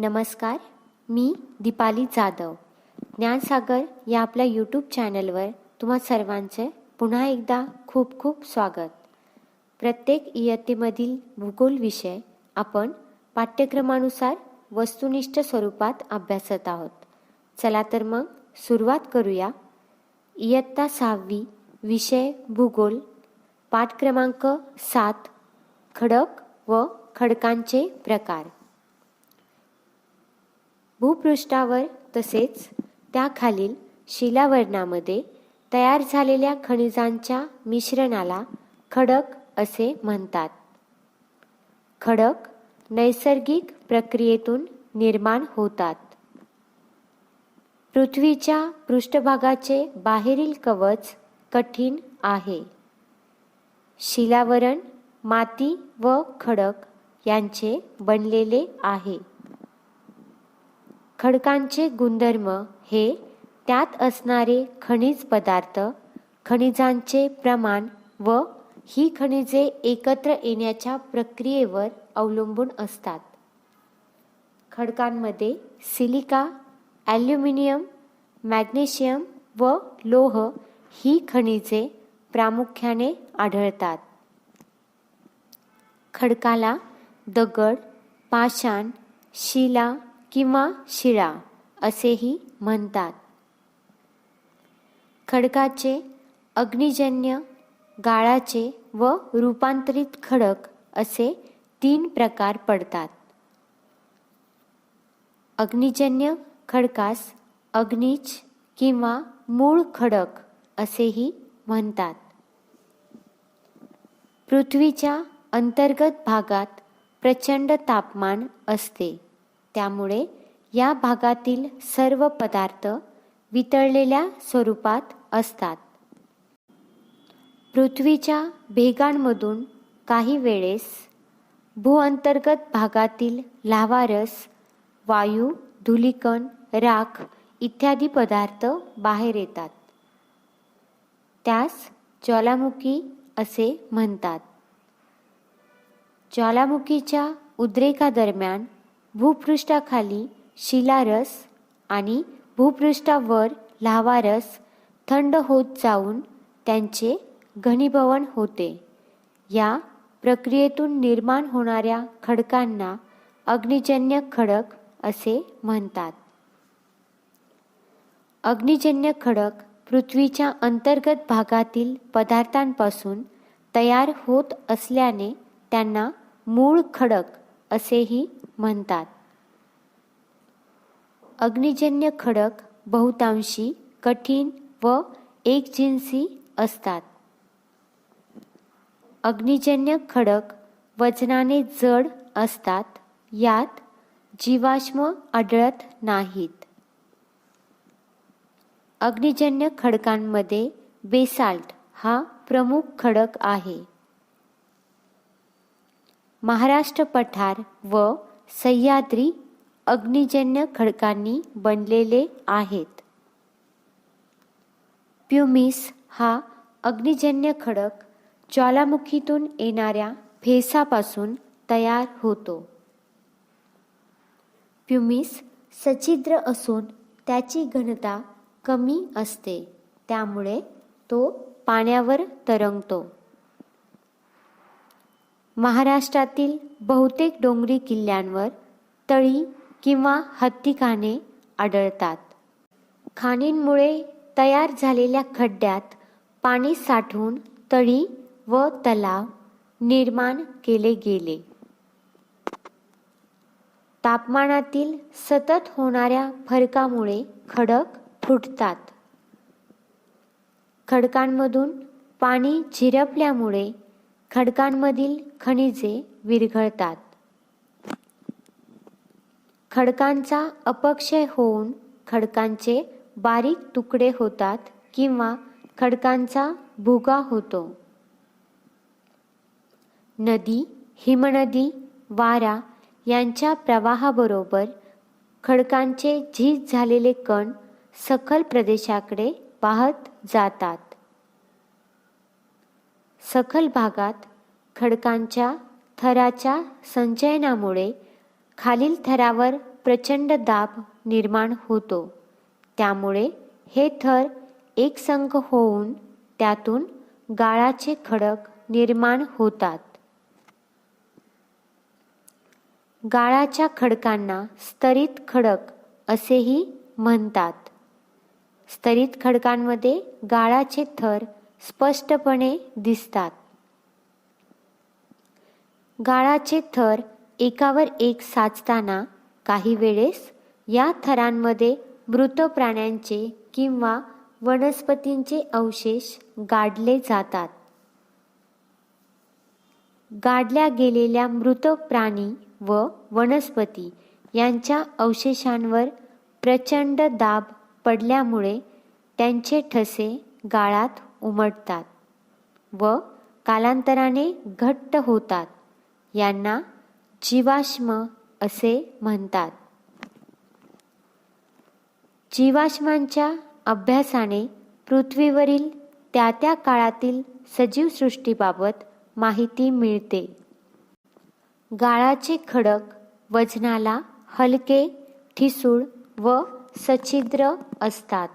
नमस्कार मी दीपाली जाधव. ज्ञानसागर या आपल्या यूट्यूब चॅनलवर तुम्हा सर्वांचे पुन्हा एकदा खूप खूप स्वागत. प्रत्येक इयत्तेमधील भूगोल विषय आपण पाठ्यक्रमानुसार वस्तुनिष्ठ स्वरूपात अभ्यासत आहोत. चला तर मग सुरुवात करूया. इयत्ता सहावी विषय भूगोल पाठ क्रमांक सात खडक व खडकांचे प्रकार. भूपृष्ठावर तसेच त्याखालील शिलावरणामध्ये तयार झालेल्या खनिजांच्या मिश्रणाला खडक असे म्हणतात. खडक नैसर्गिक प्रक्रियेतून निर्माण होतात. पृथ्वीच्या पृष्ठभागाचे बाहेरील कवच कठीण आहे. शिलावरण माती व खडक यांचे बनलेले आहे. खडकांचे गुणधर्म हे त्यात असणारे खनिज पदार्थ खनिजांचे प्रमाण व ही खनिजे एकत्र येण्याच्या प्रक्रियेवर अवलंबून असतात. खडकांमध्ये सिलिका ॲल्युमिनियम मॅग्नेशियम व लोह ही खनिजे प्रामुख्याने आढळतात. खडकाला दगड पाषाण शिला किंवा शिळा असेही म्हणतात. खडकाचे अग्निजन्य गाळाचे व रूपांतरित खडक असे तीन प्रकार पडतात. अग्निजन्य खडकास अग्निज किंवा मूळ खडक असेही म्हणतात. पृथ्वीच्या अंतर्गत भागात प्रचंड तापमान असते. त्यामुळे या भागातील सर्व पदार्थ वितळलेल्या स्वरूपात असतात. पृथ्वीच्या भेगांमधून काही वेळेस भूअंतर्गत भागातील लावारस वायू धुलिकण राख इत्यादी पदार्थ बाहेर येतात. त्यास ज्वालामुखी असे म्हणतात. ज्वालामुखीच्या उद्रेकादरम्यान भूपृष्ठाखाली शिलारस आणि भूपृष्ठावर लावारस थंड होत जाऊन त्यांचे घनीभवन होते. या प्रक्रियेतून निर्माण होणाऱ्या खडकांना अग्निजन्य खडक असे म्हणतात. अग्निजन्य खडक पृथ्वीच्या अंतर्गत भागातील पदार्थांपासून तयार होत असल्याने त्यांना मूळ खडक असेही म्हणतात. अग्निजन्य खडक बहुतांशी कठीण व एकजिन्सी असतात. अग्निजन्य खडक वजनाने जड असतात यात जीवाश्म आढळत नाहीत. अग्निजन्य खडकांमध्ये बेसाल्ट हा प्रमुख खडक आहे. महाराष्ट्र पठार व सह्याद्री अग्निजन्य खडकांनी बनलेले आहेत. प्युमिस हा अग्निजन्य खडक ज्वालामुखीतून येणाऱ्या फेसापासून तयार होतो. प्युमिस सछिद्र असून त्याची घनता कमी असते त्यामुळे तो पाण्यावर तरंगतो. महाराष्ट्रातील बहुतेक डोंगरी किल्ल्यांवर तळी किंवा हत्तीखाने आढळतात. खाणींमुळे तयार झालेल्या खड्ड्यात पाणी साठवून तळी व तलाव निर्माण केले गेले. तापमानातील सतत होणाऱ्या फरकामुळे खडक फुटतात. खडकांमधून पाणी झिरपल्यामुळे खडकांमधील खनिजे विरघळतात. खडकांचा अपक्षय होऊन खडकांचे बारीक तुकडे होतात किंवा खडकांचा भुगा होतो. नदी हिमनदी वारा यांच्या प्रवाहाबरोबर खडकांचे झीज झालेले कण सखल प्रदेशाकडे वाहत जातात. सखल भागात खडकांच्या थराच्या संचयनामुळे खालील थरावर प्रचंड दाब निर्माण होतो. त्यामुळे हे थर एकसंघ होऊन त्यातून गाळाचे खडक निर्माण होतात. गाळाच्या खडकांना स्तरित खडक असेही म्हणतात. स्तरित खडकांमध्ये गाळाचे थर स्पष्टपणे दिसतात. गाळाचे थर एकावर एक साचताना काही वेळेस या थरांमध्ये मृत प्राण्यांचे किंवा वनस्पतींचे अवशेष गाडले जातात. गाडल्या गेलेल्या मृत प्राणी व वनस्पती यांच्या अवशेषांवर प्रचंड दाब पडल्यामुळे त्यांचे ठसे गाळात उमटतात व कालांतराने घट्ट होतात. यांना जीवाश्म असे म्हणतात. जीवाश्मांच्या अभ्यासाने पृथ्वीवरील त्या त्या काळातील सजीव सृष्टीबाबत माहिती मिळते. गाळाचे खडक वजनाला हलके ठिसूळ व सछिद्र असतात.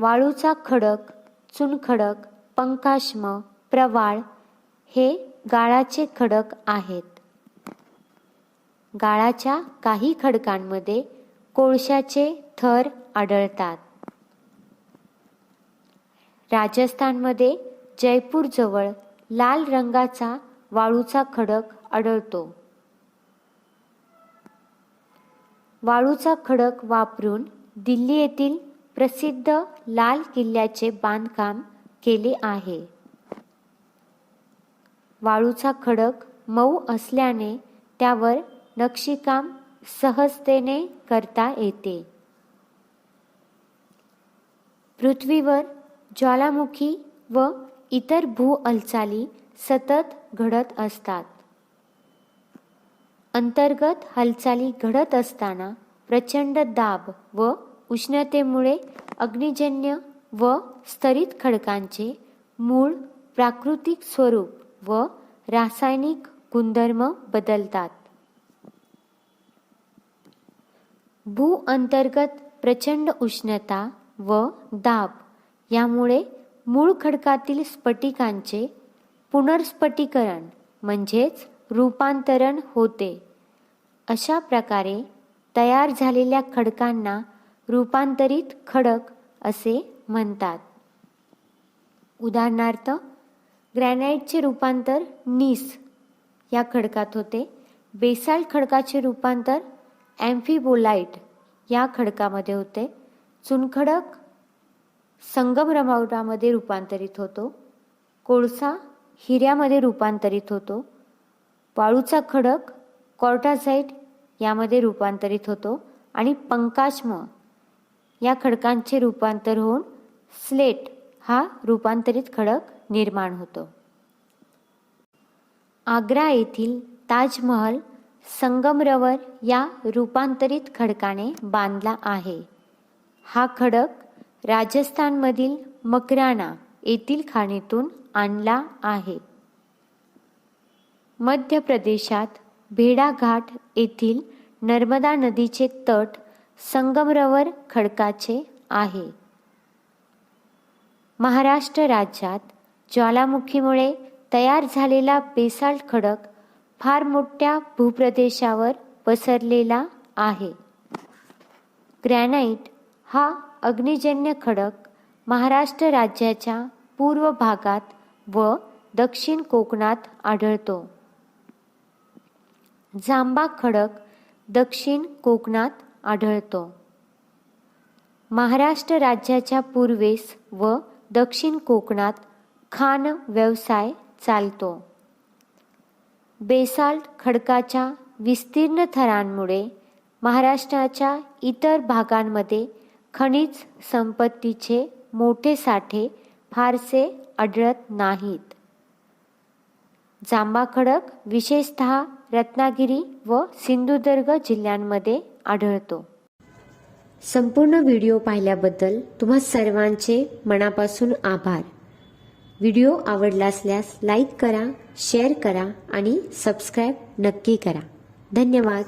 वाळूचा खडक चुनखडक पंकाश्म प्रवाळ हे गाळाचे खडक आहेत. गाळाच्या काही खडकांमध्ये कोळशाचे थर आढळतात. राजस्थानमध्ये जयपूरजवळ लाल रंगाचा वाळूचा खडक आढळतो. वाळूचा खडक वापरून दिल्ली येथील प्रसिद्ध लाल किल्ल्याचे बांधकाम केले आहे. वाळूचा खडक मऊ असल्याने त्यावर नक्षीकाम सहजतेने करता येते. पृथ्वीवर ज्वालामुखी व इतर भू हालचाली सतत घडत असतात. अंतर्गत हालचाली घडत असताना प्रचंड दाब व उष्णतेमुळे अग्निजन्य व स्तरित खडकांचे मूळ प्राकृतिक स्वरूप व रासायनिक गुणधर्म बदलतात. भू अंतर्गत प्रचंड उष्णता व दाब यामुळे मूळ खडकातील स्फटिकांचे पुनर्स्फटिकरण म्हणजेच रूपांतरण होते. अशा प्रकारे तयार झालेल्या खडकांना रूपांतरित खडक असे म्हणतात. उदाहरणार्थ ग्रॅनाइटचे रूपांतर नीस या खडकात होते. बेसाल्ट खडकाचे रूपांतर ॲम्फिबोलाइट या खडकामध्ये होते. चुनखडक संगमरमावटामध्ये रूपांतरित होतो. कोळसा हिऱ्यामध्ये रूपांतरित होतो. वाळूचा खडक कॉर्टाझाईट यामध्ये रूपांतरित होतो. आणि पंकाश्म या खडकांचे रूपांतर होऊन स्लेट हा रूपांतरित खडक निर्माण होतो. आग्रा येथील ताजमहल संगमरवर या रूपांतरित खडकाने बांधला आहे. हा खडक राजस्थानमधील मकराना येथील खाणीतून आणला आहे. मध्य प्रदेशात भेडाघाट येथील नर्मदा नदीचे तट संगमरवर खडकाचे आहे. महाराष्ट्र राज्यात ज्वालामुखीमुळे तयार झालेला बेसाल्ट खडक फार मोठ्या भूप्रदेशावर पसरलेला आहे. ग्रॅनाइट हा अग्निजन्य खडक महाराष्ट्र राज्याच्या पूर्व भागात व दक्षिण कोकणात आढळतो. जांबा खडक दक्षिण कोकणात आढळतो. महाराष्ट्र राज्याच्या पूर्वेस व दक्षिण कोकणात खाण व्यवसाय चालतो. बेसाल्ट खडकाच्या विस्तीर्ण थरांमुळे महाराष्ट्राच्या इतर भागांमध्ये खनिज संपत्तीचे मोठे साठे फारसे आढळत नाहीत. जांबा खडक विशेषत रत्नागिरी व सिंधुदुर्ग जिल्ह्यांमध्ये आढळतो. संपूर्ण व्हिडिओ पाहिल्याबद्दल तुम्हा सर्वांचे मनापासून आभार. व्हिडिओ आवडला असल्यास लाईक करा शेअर करा आणि सबस्क्राईब नक्की करा. धन्यवाद.